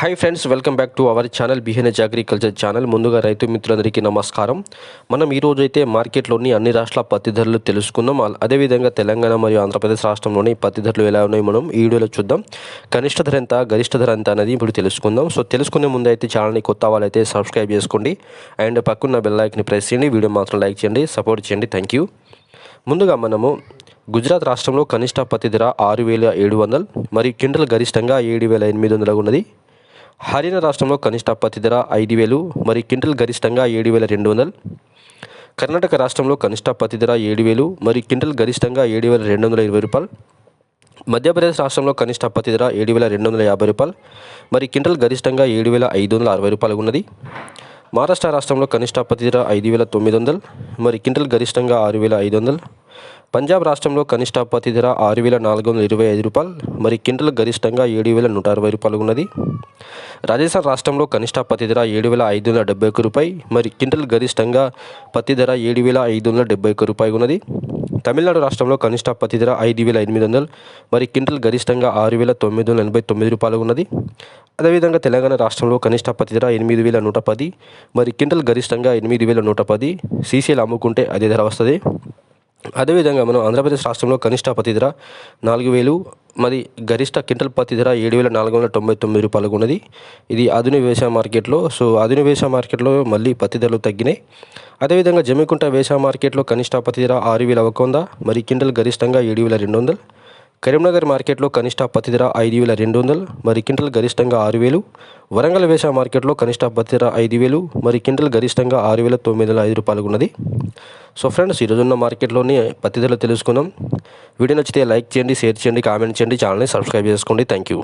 Hi friends welcome back to our channel బిహెన్హెచ్ agriculture channel ముందుగా రైతు మిత్రులందరికీ నమస్కారం. మనం ఈరోజు అయితే మార్కెట్లోని అన్ని రాష్ట్రాల పత్తి ధరలు తెలుసుకుందాం అదేవిధంగా తెలంగాణ మరియు ఆంధ్రప్రదేశ్ రాష్ట్రంలోని పత్తి ధరలు ఎలా ఉన్నాయి మనం ఈ వీడియోలో చూద్దాం. కనిష్ట ధర ఎంత గరిష్ట ధర ఎంత అనేది ఇప్పుడు తెలుసుకుందాం. సో తెలుసుకునే ముందు అయితే ఛానల్ని కొత్త వాళ్ళైతే సబ్స్క్రైబ్ చేసుకోండి. అండ్ పక్కన బెల్లైక్ని ప్రెస్ చేయండి. వీడియో మాత్రం లైక్ చేయండి సపోర్ట్ చేయండి. థ్యాంక్ యూ ముందుగా మనము గుజరాత్ రాష్ట్రంలో కనిష్ట పత్తి ధర ఆరు వేల ఏడు వందలు మరియు క్వింటల్ గరిష్టంగా ఏడు వేల ఎనిమిది వందలుగా ఉన్నది. హర్యానా రాష్ట్రంలో కనిష్ట పత్తి ధర ఐదు వేలు మరి క్వింటల్ గరిష్టంగా ఏడు వేల రెండు వందలు. కర్ణాటక రాష్ట్రంలో కనిష్ట పత్తి ధర ఏడు వేలు మరి క్వింటల్ గరిష్టంగా ఏడు వేల రెండు వందల ఇరవై రూపాయలు. మధ్యప్రదేశ్ రాష్ట్రంలో కనిష్ట పత్తి ధర ఏడు వేల రెండు వందల యాభై రూపాయలు మరి క్వింటల్ గరిష్టంగా ఏడు వేల ఐదు వందల అరవై రూపాయలు ఉన్నది. మహారాష్ట్ర రాష్ట్రంలో కనిష్ట పత్తి ధర ఐదు వేల తొమ్మిది వందలు మరి క్వింటల్ గరిష్టంగా ఆరు వేల ఐదు వందలు. పంజాబ్ రాష్ట్రంలో కనిష్ట పత్తి ధర ఆరు వేల నాలుగు వందల ఇరవై ఐదు రూపాయలు మరి క్వింటల్ గరిష్టంగా ఏడు వేల నూట అరవై రూపాయలు ఉన్నది. రాజస్థాన్ రాష్ట్రంలో కనిష్ట పత్తి ధర ఏడు వేల ఐదు వందల డెబ్బై ఒక్క రూపాయి మరి క్వింటల్ గరిష్టంగా పత్తి ధర ఏడు వేల ఐదు వందల డెబ్బై ఒక్క రూపాయి ఉన్నది. తమిళనాడు రాష్ట్రంలో కనిష్ట పత్తి ధర ఐదు వేల ఎనిమిది వందలు మరి క్వింటల్ గరిష్టంగా ఆరు వేల తొమ్మిది వందల ఎనభై తొమ్మిది రూపాయలు ఉన్నది. అదేవిధంగా తెలంగాణ రాష్ట్రంలో కనిష్ట పత్తి ధర ఎనిమిది వేల నూట పది మరి క్వింటల్ గరిష్టంగా ఎనిమిది వేల నూట పది సీసీలు అమ్ముకుంటే అదే ధర వస్తుంది. అదేవిధంగా మనం ఆంధ్రప్రదేశ్ రాష్ట్రంలో కనిష్ట పత్తి ధర నాలుగు వేలు మరి గరిష్ట క్వింటల్ పత్తి ధర ఏడు వేల నాలుగు వందల తొంభై తొమ్మిది రూపాయలకు ఉన్నది ఇది ఆధునిక వ్యవసాయ మార్కెట్లో సో ఆధునిక వ్యవసాయ మార్కెట్లో మళ్ళీ పత్తి ధరలు తగ్గినాయి. అదేవిధంగా జమ్మికుంట వ్యవసాయ మార్కెట్లో కనిష్ట పత్తి ధర ఆరు వేల ఒక వంద మరి క్వింటల్ గరిష్టంగా ఏడు వేల రెండు వందలు. కరీంనగర్ మార్కెట్లో కనిష్ట పత్తి ధర ఐదు వేల రెండు వందలు మరి క్వింటల్ గరిష్టంగా ఆరు వేలు. వరంగల్ వ్యవసాయ మార్కెట్లో కనిష్ట పత్తి ధర ఐదు వేలు మరి క్వింటల్ గరిష్టంగా ఆరు వేల తొమ్మిది వందల ఐదు రూపాయలు ఉన్నది. సో ఫ్రెండ్స్ ఈరోజున్న మార్కెట్లోని పత్తి ధరలు తెలుసుకుందాం. వీడియో నచ్చితే లైక్ చేయండి షేర్ చేయండి కామెంట్ చేయండి ఛానల్ని సబ్స్క్రైబ్ చేసుకోండి. Thank you